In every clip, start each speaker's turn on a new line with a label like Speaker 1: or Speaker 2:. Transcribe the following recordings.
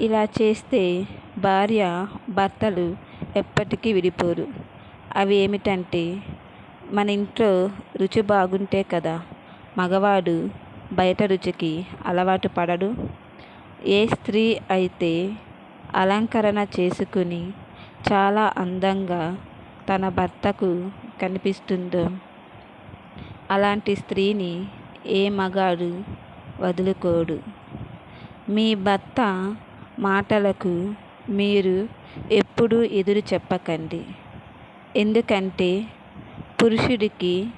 Speaker 1: ఇలా చేస్తే భార్య భర్తలు ఎప్పటికీ విడిపోరు. అవి ఏమిటంటే మన ఇంట్లో రుచి బాగుంటే కదా మగవాడు బయట రుచికి అలవాటు పడడు. ఏ స్త్రీ అయితే అలంకరణ చేసుకుని చాలా అందంగా తన భర్తకు కనిపిస్తుందో అలాంటి స్త్రీని ఏ మగాడు వదులుకోడు. మీ భర్త మాటలకు మీరు ఎప్పుడూ ఎదురు చెప్పకండి. ఎందుకంటే పురుషుడికి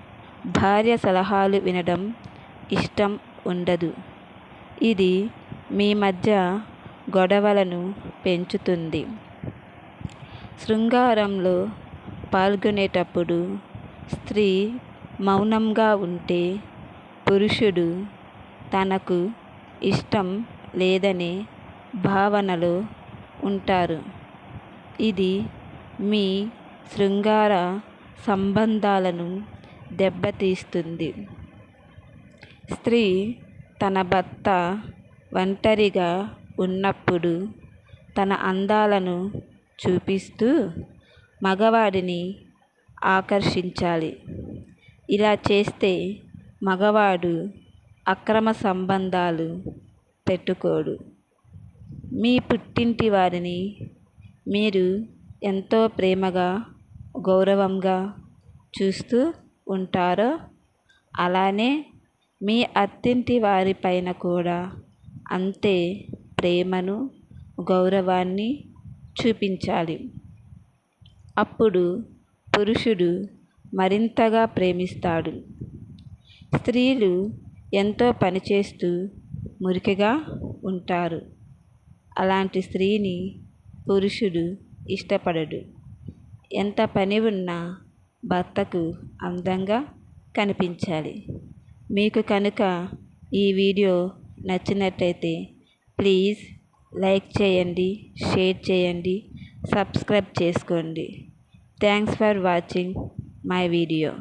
Speaker 1: భార్య సలహాలు వినడం ఇష్టం ఉండదు. ఇది మీ మధ్య గొడవలను పెంచుతుంది. శృంగారంలో పాల్గొనేటప్పుడు స్త్రీ మౌనంగా ఉంటే పురుషుడు తనకు ఇష్టం లేదనే భావనలు ఉంటారు. ఇది మీ శృంగార సంబంధాలను దెబ్బతీస్తుంది. స్త్రీ తన భర్త ఒంటరిగా ఉన్నప్పుడు తన అందాలను చూపిస్తూ మగవాడిని ఆకర్షించాలి. ఇలా చేస్తే మగవాడు అక్రమ సంబంధాలు పెట్టుకోడు. మీ పుట్టింటి వారిని మీరు ఎంతో ప్రేమగా గౌరవంగా చూస్తూ ఉంటారో అలానే మీ అత్తింటి వారి పైన కూడా అంతే ప్రేమను గౌరవాన్ని చూపించాలి. అప్పుడు పురుషుడు మరింతగా ప్రేమిస్తాడు. స్త్రీలు ఎంతో పనిచేస్తూ మురికిగా ఉంటారు. అలాంటి స్త్రీని పురుషుడు ఇష్టపడడు. ఎంత పని ఉన్నా భర్తకు అందంగా కనిపించాలి. మీకు కనుక ఈ వీడియో నచ్చినట్టయితే ప్లీజ్ లైక్ చేయండి షేర్ చేయండి సబ్స్క్రైబ్ చేసుకోండి. Thanks for watching my video.